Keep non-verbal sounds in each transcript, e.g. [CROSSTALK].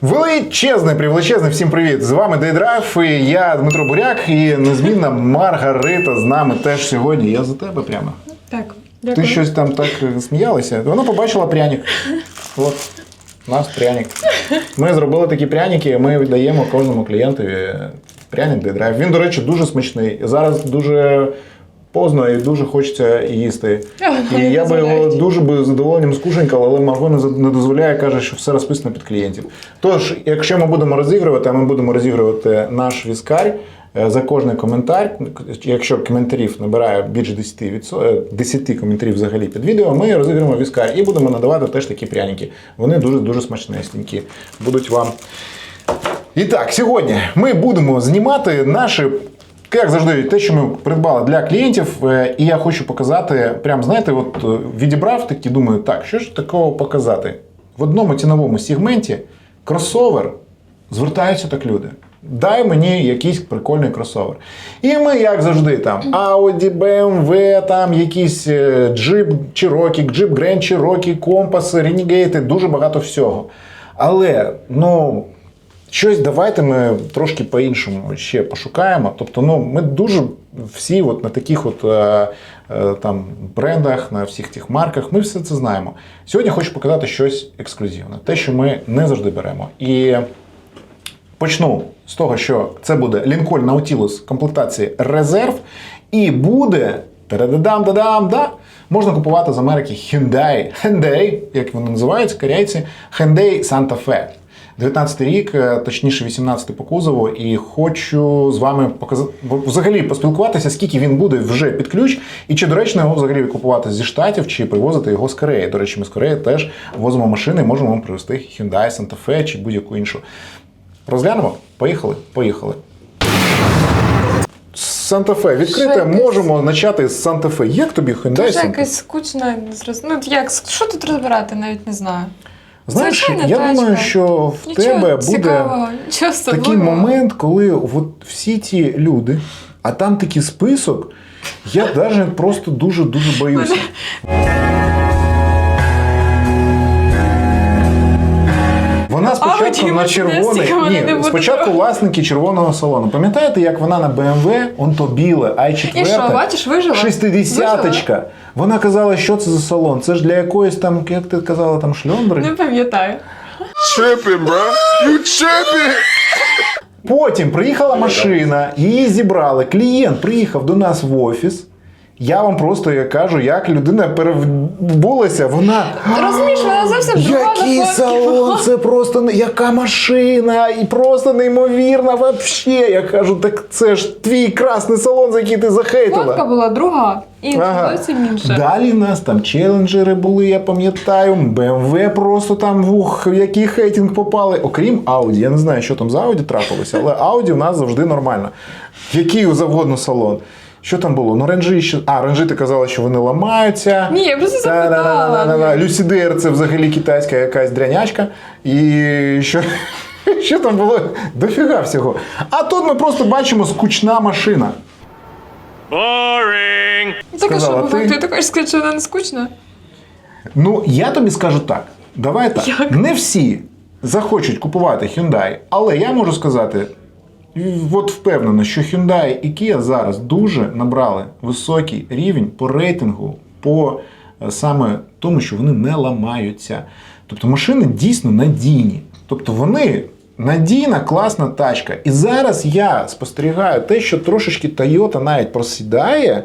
Величезний, привеличезний, всім привіт! З вами Дейдрайв, і я Дмитро Буряк, і незмінна Маргарита з нами теж сьогодні. Я за тебе прямо. Так, Ти щось там так сміялася. Вона побачила пряник. От, у нас пряник. Ми зробили такі пряники, ми віддаємо кожному клієнтові пряник Дейдрайв. Він, до речі, дуже смачний. Зараз дуже поздно і дуже хочеться їсти. І я би його дуже би задоволенням скушенькав, але Марго не дозволяє, каже, що все розписано під клієнтів. Тож, якщо ми будемо розігрувати, а ми будемо розігрувати наш віскарь. е, За кожний коментар, якщо коментарів набирає більше 10, відсо- е, 10 коментарів взагалі під відео, ми розіграємо віскар і будемо надавати теж такі пряники. Вони дуже дуже смачнесенькі. Будуть вам. І так, сьогодні ми будемо знімати наші. Як завжди, те, що ми придбали для клієнтів, е, і я хочу показати, прям знаєте, от е, відібрав такі, думаю, так, що ж такого показати? В одному ціновому сегменті кросовер звертаються так люди. Дай мені якийсь прикольний кросовер. І ми, як завжди, там Audi, BMW, там якийсь е, Jeep Cherokee, Jeep Grand Cherokee, Compass, Renegade, дуже багато всього. Але, ну, Щось давайте ми трошки по-іншому ще пошукаємо. Тобто, ну ми дуже всі от на таких от е, е, там брендах, на всіх тих марках, ми все це знаємо. Сьогодні хочу показати щось ексклюзивне, те, що ми не завжди беремо. І почну з того, що це буде Lincoln Nautilus комплектації резерв, і буде та-да-дам, да-дам, да. Можна купувати з Америки Hyundai, Hyundai, як вони називаються, корейці, Hyundai Santa Fe. 19 рік, е, точніше 18 по кузову, і хочу з вами показати взагалі поспілкуватися, скільки він буде вже під ключ, і чи доречно його взагалі купувати зі штатів, чи привозити його з Кореї. До речі, ми з Кореї теж возимо машини, можемо вам привезти Hyundai Santa Fe чи будь-яку іншу. Розглянемо? Поїхали? Поїхали. Санта-Фе. Відкрите, Що якесь- можемо почати з Санта-Фе. Як тобі Hyundai Дуже Santa Fe? якось скучно. зроз- Ну, як, що тут розбирати, навіть не знаю. Знаєш, я тачка. думаю, що в Нічого тебе буде такий момент, коли от всі ті люди, а там такий список, я навіть просто дуже-дуже боюся. Спочатку на червоний. Ні, не спочатку власники червоного салону. Пам'ятаєте, як вона на BMW, он то біле, i4. І що, бачиш, вижила? 60-ка. Вона казала, що це за салон? Це ж для якоїсь там, як ти казала, там шльондри. Не пам'ятаю. tripping, bro. You. Потім приїхала машина, її зібрали. Клієнт приїхав до нас в офіс. Я вам просто я кажу, як людина перевбулася, вона. Розумієш, вона зовсім Який салон, це просто не- яка машина, і просто неймовірна вообще. Я кажу, так це ж твій красний салон, за який ти захейтила. Фотка була друга, і Ага. зовсім інша. Далі в нас там челенджери були, я пам'ятаю. BMW просто там вух, в який хейтинг попали. Окрім Audi. Я не знаю, що там з Audi трапилося, але Audi в нас завжди нормально. Який завгодно салон. Що там було? Ну, ренжі ще. А, ренжі ти казала, що вони ламаються. Ні, я просто запитала. Люсідер це взагалі китайська якась дрянячка. І що, [LAUGHS] що там було? Дофіга всього. А тут ми просто бачимо скучна машина. Так а що, Сказала буває, ти. ти також сказати, що вона не скучна? Ну, я тобі скажу так. Давай так. Як? Не всі захочуть купувати Hyundai, але я можу сказати, от впевнено, що Hyundai і Kia зараз дуже набрали високий рівень по рейтингу, по е, саме тому, що вони не ламаються. Тобто машини дійсно надійні. Тобто вони надійна, класна тачка. І зараз я спостерігаю те, що трошечки Toyota навіть просідає.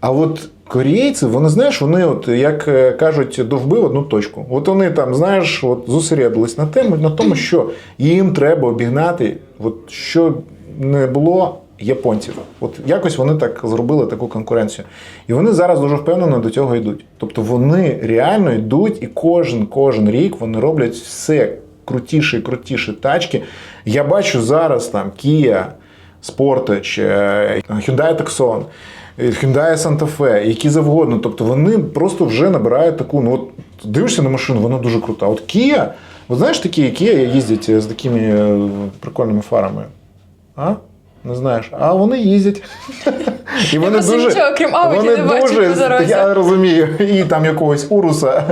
А от корейці, вони знаєш, вони, от як е, кажуть, довби в одну точку. От вони там, знаєш, от зосередились на тему, на тому, що їм треба обігнати, от що не було японців. От якось вони так зробили таку конкуренцію. І вони зараз дуже впевнено до цього йдуть. Тобто вони реально йдуть, і кожен кожен рік вони роблять все крутіші і крутіші тачки. Я бачу зараз там Kia, Sportage, е, Hyundai Tucson, е, Hyundai Santa Fe, які завгодно. Тобто вони просто вже набирають таку. Ну от дивишся на машину, вона дуже крута. От Kia, от знаєш такі Kia їздять з такими е, прикольними фарами? А? не знаєш, а вони їздять. [LAUGHS] І вони просто нічого, крім Audi, вони не бачу дуже, по дорозі. я розумію, і там якогось уруса.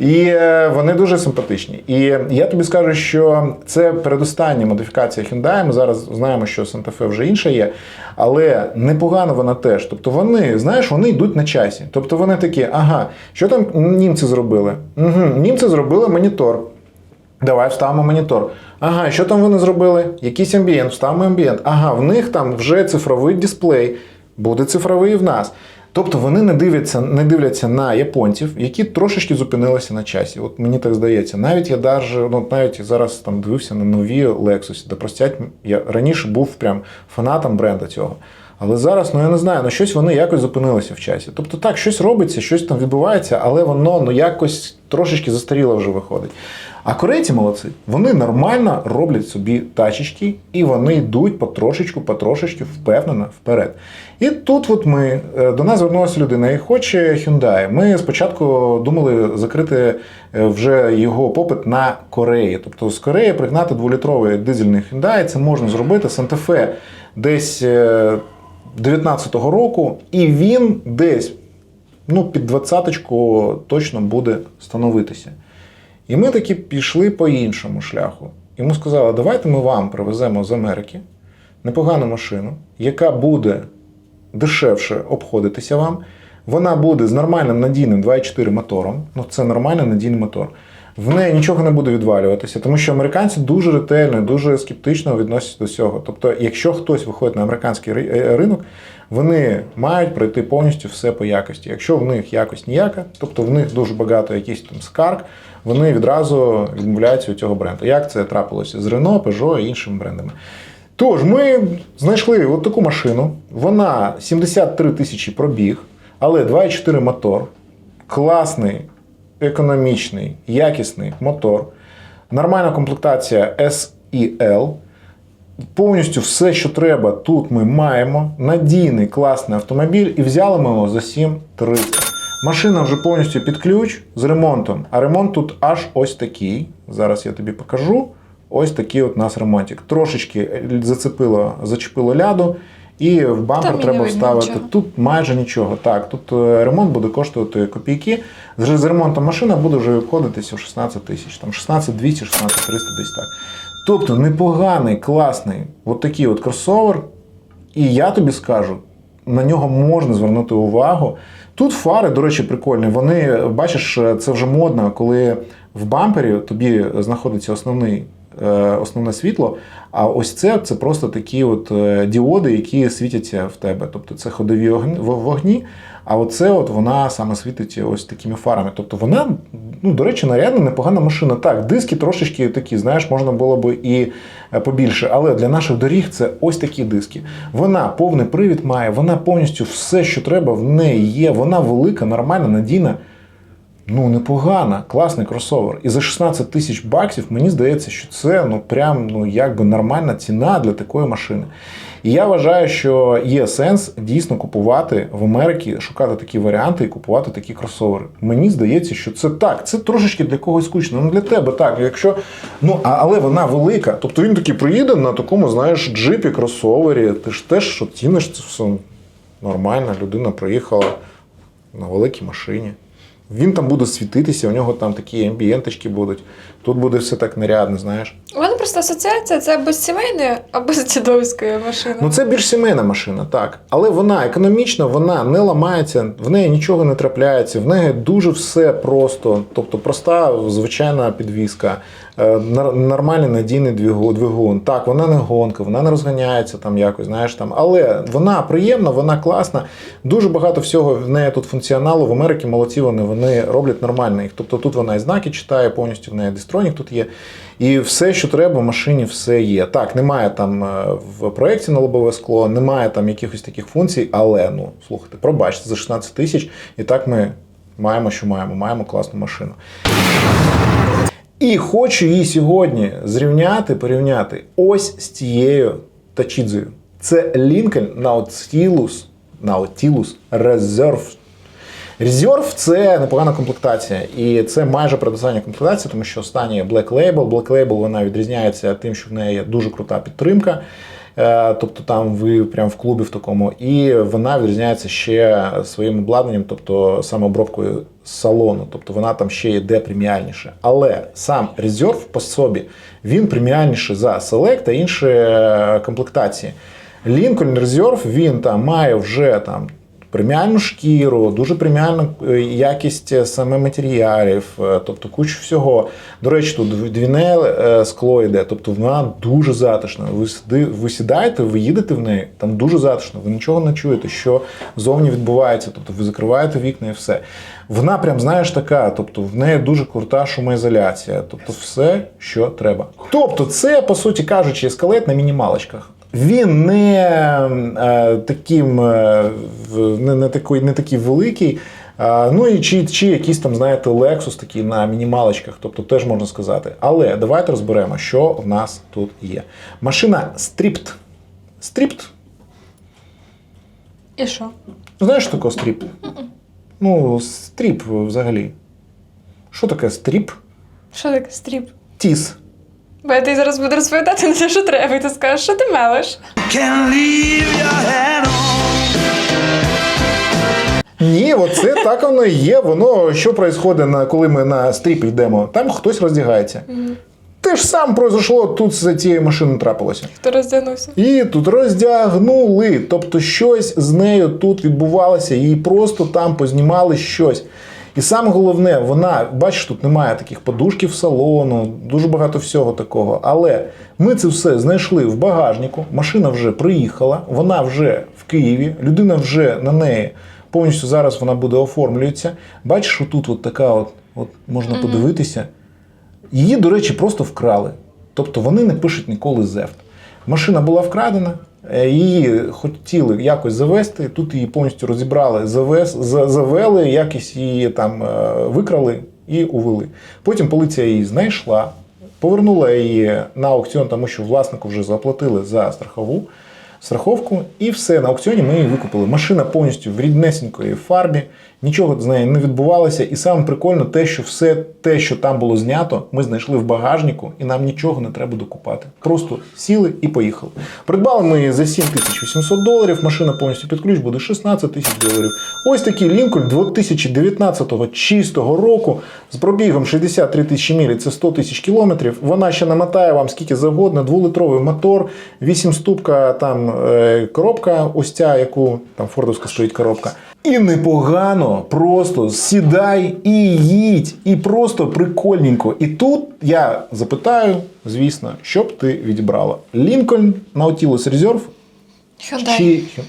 І е, вони дуже симпатичні. І я тобі скажу, що це передостання модифікація Hyundai. Ми зараз знаємо, що Santa Fe вже інша є, але непогана вона теж. Тобто вони, знаєш, вони йдуть на часі. Тобто вони такі, ага, що там німці зробили? Угу, німці зробили монітор. Давай вставимо монітор. Ага, що там вони зробили? Якийсь амбієнт, вставимо амбієнт. Ага, в них там вже цифровий дисплей, буде цифровий і в нас. Тобто вони не дивляться, не дивляться на японців, які трошечки зупинилися на часі. От мені так здається. Навіть я даже, ну, навіть зараз там дивився на нові Lexus, де простять, я раніше був прям фанатом бренда цього. Але зараз, ну я не знаю, ну щось вони якось зупинилися в часі. Тобто так, щось робиться, щось там відбувається, але воно ну якось трошечки застаріло вже виходить. А корейці молодці, вони нормально роблять собі тачечки, і вони йдуть потрошечку, потрошечку, впевнено вперед. І тут от ми е, до нас звернулася людина і хоче Hyundai. Ми спочатку думали закрити е, вже його попит на Кореї. Тобто з Кореї пригнати дволітровий дизельний Hyundai, це можна зробити. Fe десь е, 19-го року, і він десь ну, під двадцяточку точно буде становитися. І ми таки пішли по іншому шляху. Йому сказали, давайте ми вам привеземо з Америки непогану машину, яка буде дешевше обходитися вам. Вона буде з нормальним надійним 2.4 мотором. Ну, це нормальний надійний мотор. В неї нічого не буде відвалюватися, тому що американці дуже ретельно, дуже скептично відносяться до цього. Тобто, якщо хтось виходить на американський е, ринок, вони мають пройти повністю все по якості. Якщо в них якість ніяка, тобто в них дуже багато якихось там скарг, вони відразу відмовляються від цього бренду. Як це трапилося з Renault, Peugeot і іншими брендами. Тож, ми знайшли от таку машину. Вона 73 тисячі пробіг, але 2,4 мотор. Класний, економічний, якісний мотор. Нормальна комплектація SEL. Повністю все, що треба, тут ми маємо. Надійний, класний автомобіль, і взяли ми його за 7300. Машина вже повністю під ключ з ремонтом. А ремонт тут аж ось такий. Зараз я тобі покажу. Ось такий от у нас ремонтик. Трошечки зацепило, зачепило ляду, і в бампер Там треба вставити. нічого. Тут майже нічого. Так, тут е, ремонт буде коштувати копійки. З з ремонтом машина буде вже обходитися в 16 тисяч, там 16 200, 16 300 десь так. Тобто непоганий, класний, от такий от кросовер. І я тобі скажу, на нього можна звернути увагу. Тут фари, до речі, прикольні. Вони, бачиш, це вже модно, коли в бампері тобі знаходиться основний, основне світло. А ось це, це просто такі от е, діоди, які світяться в тебе. Тобто це ходові вогні. А оце от вона саме світить ось такими фарами. Тобто вона, ну, до речі, нарядна, непогана машина. Так, диски трошечки такі, знаєш, можна було би і е, побільше. Але для наших доріг це ось такі диски. Вона повний привід має, вона повністю все, що треба, в неї є. Вона велика, нормальна, надійна. Ну, непогана, класний кросовер. І за 16 тисяч баксів мені здається, що це ну прям ну якби нормальна ціна для такої машини. І я вважаю, що є сенс дійсно купувати в Америці, шукати такі варіанти і купувати такі кросовери. Мені здається, що це так. Це трошечки для когось скучно. Ну для тебе так. Якщо ну а, але вона велика. Тобто він таки приїде на такому, знаєш, джипі, кросовері. Ти ж теж що ціниш це все нормально. Людина приїхала на великій машині. Він там буде світитися, у нього там такі амбієнточки будуть. Тут буде все так нарядно, знаєш. У мене просто асоціація це або з сімейної, або з дідовської машини. Ну це більш сімейна машина, так. Але вона економічна, вона не ламається, в неї нічого не трапляється, в неї дуже все просто. Тобто проста звичайна підвізка, е, нормальний надійний двигун. Так, вона не гонка, вона не розганяється там якось, знаєш там. Але вона приємна, вона класна. Дуже багато всього в неї тут функціоналу. В Америці молодці вони, вони роблять нормально їх. Тобто тут вона і знаки читає, повністю в неї дистронік тут є. І все, що треба, в машині все є. Так, немає там е, в проєкті на лобове скло, немає там якихось таких функцій, але ну слухайте, пробачте, за 16 тисяч, і так ми маємо, що маємо, маємо класну машину. І хочу її сьогодні зрівняти, порівняти ось з цією Тачідзою. Це Lincoln Nautilus, Nautilus Reserve. Reserve – це непогана комплектація, і це майже передостання комплектація, тому що остання є Black Label. Black Label вона відрізняється тим, що в неї є дуже крута підтримка. Е, Тобто там ви прямо в клубі в такому, і вона відрізняється ще своїм обладнанням, тобто саме обробкою салону. Тобто вона там ще йде преміальніше. Але сам резерв по собі він преміальніший за Select та інші е, комплектації. Lincoln Reserve він там має вже там преміальну шкіру, дуже преміальну е, якість е, саме матеріалів, е, тобто кучу всього. До речі, тут дв- двійне е, скло йде, тобто вона дуже затишна. Ви, сиди, ви сідаєте, ви їдете в неї, там дуже затишно, ви нічого не чуєте, що зовні відбувається. Тобто ви закриваєте вікна і все. Вона прям, знаєш, така, тобто в неї дуже крута шумоізоляція, тобто все, що треба. Тобто, це, по суті кажучи, ескалет на мінімалочках. Він не е, таким, е, не, не, такий, не такий великий. А, ну і чи, чи якийсь там, знаєте, Lexus такий на мінімалочках, тобто теж можна сказати. Але давайте розберемо, що в нас тут є. Машина Stripped. Stripped. І що? Знаєш, що таке стріп? Ну, стріп взагалі. Що таке стріп? Що таке стріп? Тіс. Бо я тобі зараз буду розповідати [LAUGHS] не те, що треба, і ти скажеш, що ти мелиш. Ні, оце так воно і є. Воно що відбувається, на, коли ми на стріп йдемо? Там хтось роздягається. Те ж саме произошло тут з цією машиною трапилося. Хто роздягнувся? І тут роздягнули. Тобто щось з нею тут відбувалося, їй просто там познімали щось. І саме головне, вона, бачиш, тут немає таких подушків салону, дуже багато всього такого. Але ми це все знайшли в багажнику. Машина вже приїхала, вона вже в Києві, людина вже на неї повністю зараз вона буде оформлюється. Бачиш, отут от така от, от можна подивитися. Її, до речі, просто вкрали. Тобто вони не пишуть ніколи зефт. Машина була вкрадена, її хотіли якось завести. Тут її повністю розібрали, завез, завели, якісь її там е, викрали і увели. Потім поліція її знайшла, повернула її на аукціон, тому що власнику вже заплатили за страхову. Страховку і все на аукціоні ми її викупили. Машина повністю в ріднесенької фарбі, нічого з нею не відбувалося. І саме прикольно те, що все те, що там було знято, ми знайшли в багажнику, і нам нічого не треба докупати. Просто сіли і поїхали. Придбали ми за 7800 доларів. Машина повністю під ключ буде 16 тисяч доларів. Ось такий Лінкольн 2019 чистого року з пробігом 63 тисячі міль, це 100 тисяч кілометрів. Вона ще намотає вам скільки завгодно, дволитровий мотор, 8 ступка там коробка, ось ця, яку там фордовська стоїть коробка. І непогано, просто сідай і їдь, і просто прикольненько. І тут я запитаю, звісно, що б ти відібрала? Lincoln Nautilus Reserve Hyundai. чи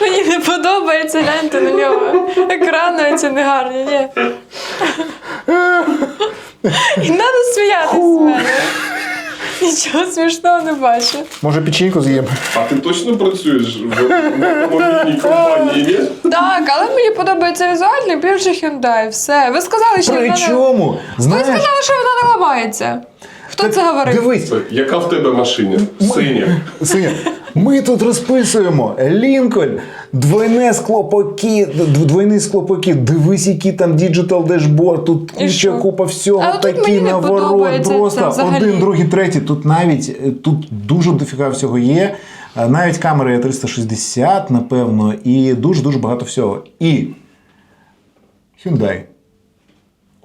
Мені не подобається, гляньте на нього. Екрани ці не гарні, ні. [LAUGHS] І треба сміятися. Нічого смішного не бачу. може печеньку з'їм? А ти точно працюєш в автомобільній компанії, ні? Так, але мені подобається візуально більше Hyundai. Все. Ви сказали, що вона не... Причому, Ви знаєш, сказали, що вона не ламається. Хто це говорив? дивись, Яка в тебе машина? Синя. Синя, ми тут розписуємо Лінкольн, двойне склопакет, двойний склопакет. Дивись, який там діджитал дешборд, тут І куча що? купа всього, тут такий наворот. подобається це Просто один, другий, третій. Тут навіть е, тут дуже дофіга всього є. Навіть камери 360, напевно, і дуже дуже багато всього. І Hyundai.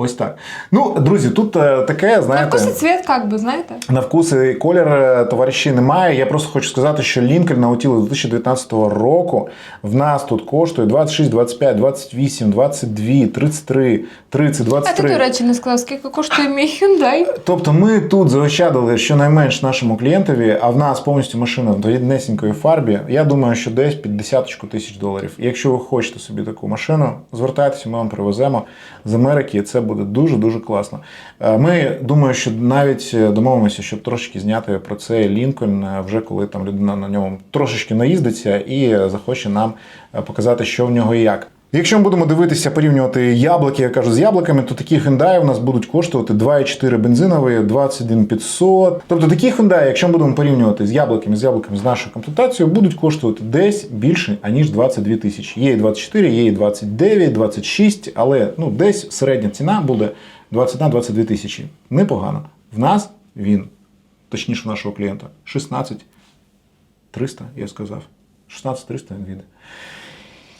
Ось так. Ну, друзі, тут е, таке, На вкус і цвіт, як би, знаєте? На вкус і колір е, товариші немає. Я просто хочу сказати, що Lincoln Nautilus 2019 року в нас тут коштує 26, 25, 28, 22, 33, 30, А ти, до речі, не сказав, скільки коштує мій Hyundai. [LAUGHS] Тобто ми тут заощадили щонайменш нашому клієнтові, а в нас повністю машина в ріднесенької фарбі. Я думаю, що десь під десяточку тисяч доларів. Якщо ви хочете собі таку машину, звертайтеся, ми вам привеземо з Америки. Це буде дуже дуже класно. Е, Ми думаю, що навіть е, домовимося, щоб трошки зняти про це Лінкольн, е, вже коли там людина на ньому трошечки наїздиться і захоче нам показати, що в нього і як. Якщо ми будемо дивитися, порівнювати яблуки, я кажу, з яблуками, то такі Hyundai у нас будуть коштувати 2,4 бензинові, 21 500. Тобто такі Hyundai, якщо ми будемо порівнювати з яблуками, з яблуками з нашою комплектацією, будуть коштувати десь більше, аніж 22 тисячі. Є і 24, є і 29, 26, але ну, десь середня ціна буде 21-22 тисячі. Непогано. В нас він, точніше, у нашого клієнта, 16 300, я сказав. 16 300 він віде.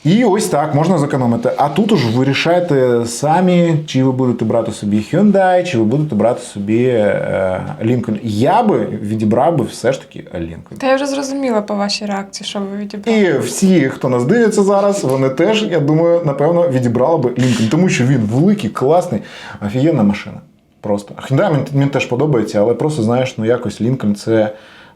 І ось так можна зекономити. А тут уж вирішайте самі, чи ви будете брати собі Hyundai, чи ви будете брати собі е, Lincoln. Я би відібрав би все ж таки Lincoln. Та я вже зрозуміла по вашій реакції, що ви відібрали. І всі, хто нас дивиться зараз, вони теж, я думаю, напевно, відібрали би Lincoln, тому що він великий, класний, офігенна машина. Просто. Hyundai мені, мені теж подобається, але просто знаєш, ну якось Lincoln це.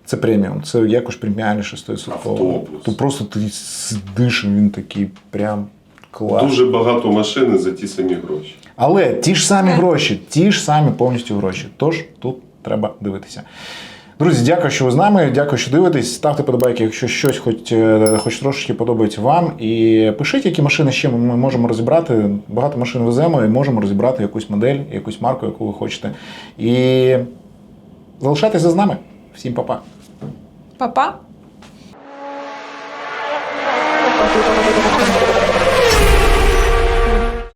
Це преміум, це якось преміальніше 100%. Автобус. То просто ти сидиш, і він такий прям клас. Дуже багато машини за ті самі гроші. Але ті ж самі гроші, ті ж самі повністю гроші. Тож тут треба дивитися. Друзі, дякую, що ви з нами. Дякую, що дивитесь. Ставте подобайки, якщо щось хоч, е, хоч трошечки подобається вам. І пишіть, які машини ще ми можемо розібрати. Багато машин веземо і можемо розібрати якусь модель, якусь марку, яку ви хочете. І залишайтеся з нами. Всім па-па. Па-па.